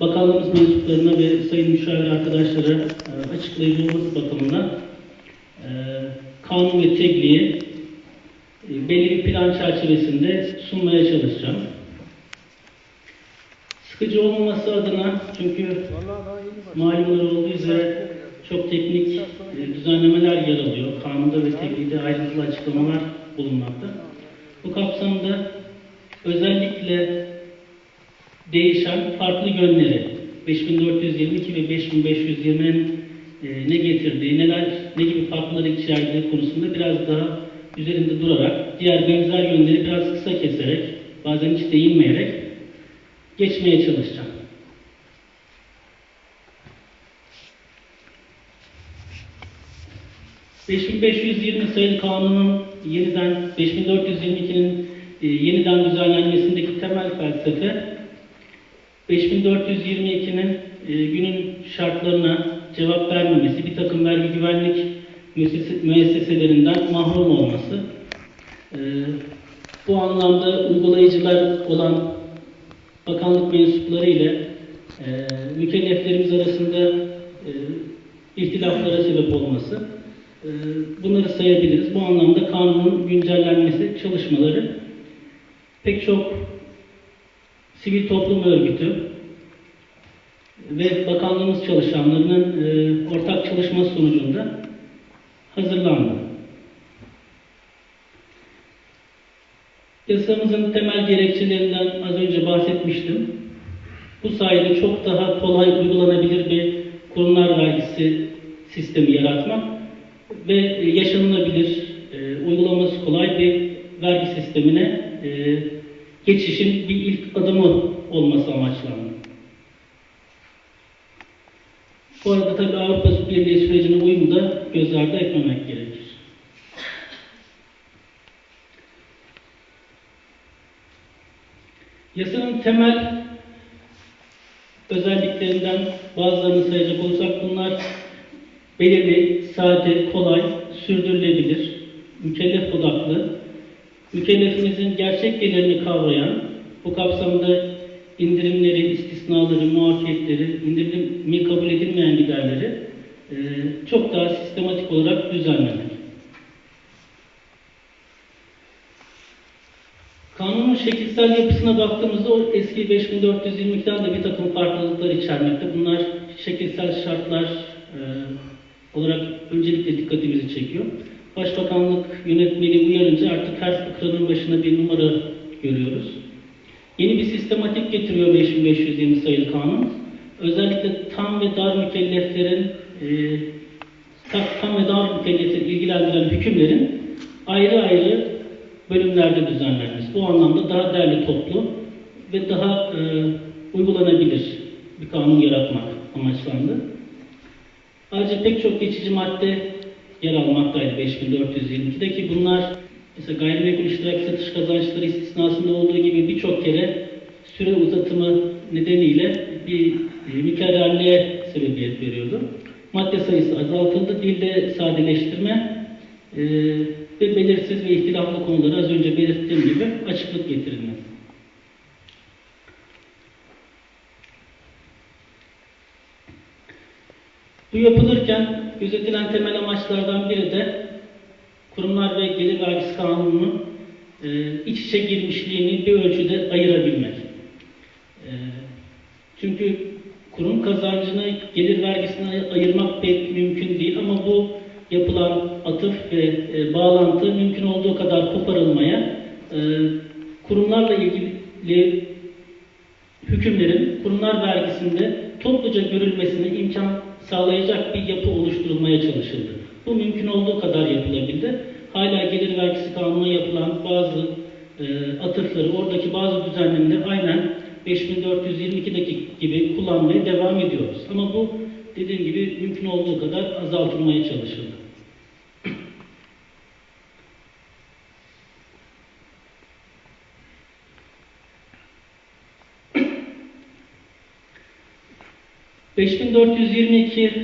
Bakanlığımız mensuplarına ve sayın müşavir arkadaşlara e, açıklayıcı olması bakımından e, kanun ve tebliği e, belli bir plan çerçevesinde sunmaya çalışacağım. Sıkıcı olmaması adına çünkü malumunuz olduğu üzere çok teknik e, düzenlemeler yer alıyor. Kanunda ve tebliğde ayrıntılı açıklamalar bulunmakta. Bu kapsamda özellikle değişen farklı yönleri 5422 ve 5520'nin e, ne getirdiği, neler, ne gibi farklıları içerdiği konusunda biraz daha üzerinde durarak, diğer benzer yönleri biraz kısa keserek, bazen hiç değinmeyerek geçmeye çalışacağım. ...5520 sayılı kanunun yeniden 5422'nin e, yeniden düzenlenmesindeki temel felsefe 5422'nin e, günün şartlarına cevap vermemesi, bir takım vergi güvenlik müessese- müesseselerinden mahrum olması, e, bu anlamda uygulayıcılar olan bakanlık mensupları ile e, mükelleflerimiz arasında e, ihtilaflara sebep olması, e, bunları sayabiliriz. Bu anlamda kanunun güncellenmesi çalışmaları pek çok sivil toplum örgütü ve bakanlığımız çalışanlarının e, ortak çalışması sonucunda hazırlandı. Yasamızın temel gerekçelerinden az önce bahsetmiştim. Bu sayede çok daha kolay uygulanabilir bir kurumlar vergisi sistemi yaratmak ve yaşanılabilir, e, uygulaması kolay bir vergi sistemine e, geçişin bir ilk adımı olması amaçlandı. Bu arada tabii Avrupa Birliği sürecine uyumu da göz ardı etmemek gerekir. Yasanın temel özelliklerinden bazılarını sayacak olursak bunlar belirli, sade, kolay, sürdürülebilir, mükellef odaklı, mükellefimizin gerçek gelirini kavrayan, bu kapsamda indirimleri, istisnaları, muafiyetleri, indirimi kabul edilmeyen giderleri e, çok daha sistematik olarak düzenlemek. Kanunun şekilsel yapısına baktığımızda o eski 5422'den de bir takım farklılıklar içermekte. Bunlar şekilsel şartlar e, olarak öncelikle dikkatimizi çekiyor. Başbakanlık yönetmeliği uyarınca artık her fıkranın başına bir numara görüyoruz. Yeni bir sistematik getiriyor 5520 sayılı kanun. Özellikle tam ve dar mükelleflerin e, tam, ve dar mükellefleri ilgilendiren hükümlerin ayrı ayrı bölümlerde düzenlenmesi. Bu anlamda daha derli toplu ve daha e, uygulanabilir bir kanun yaratmak amaçlandı. Ayrıca pek çok geçici madde yer almaktaydı 5422'de ki bunlar mesela gayrimenkul iştirak satış kazançları istisnasında olduğu gibi birçok kere süre uzatımı nedeniyle bir e, mükerrerliğe sebebiyet veriyordu. Madde sayısı azaltıldı, dilde sadeleştirme e, ve belirsiz ve ihtilaflı konuları az önce belirttiğim gibi açıklık getirilmesi. Bu yapılırken gözetilen temel amaçlardan biri de kurumlar ve gelir vergisi kanununun e, iç içe girmişliğini bir ölçüde ayırabilmek. E, çünkü kurum kazancını gelir vergisine ayırmak pek mümkün değil ama bu yapılan atıf ve e, bağlantı mümkün olduğu kadar koparılmaya, e, kurumlarla ilgili hükümlerin kurumlar vergisinde topluca görülmesine imkan sağlayacak bir yapı oluşturulmaya çalışıldı. Bu mümkün olduğu kadar yapılabildi. Hala gelir vergisi kanununa yapılan bazı e, atıfları, oradaki bazı düzenlemeleri aynen 5422'deki gibi kullanmaya devam ediyoruz. Ama bu dediğim gibi mümkün olduğu kadar azaltılmaya çalışıldı. ...5422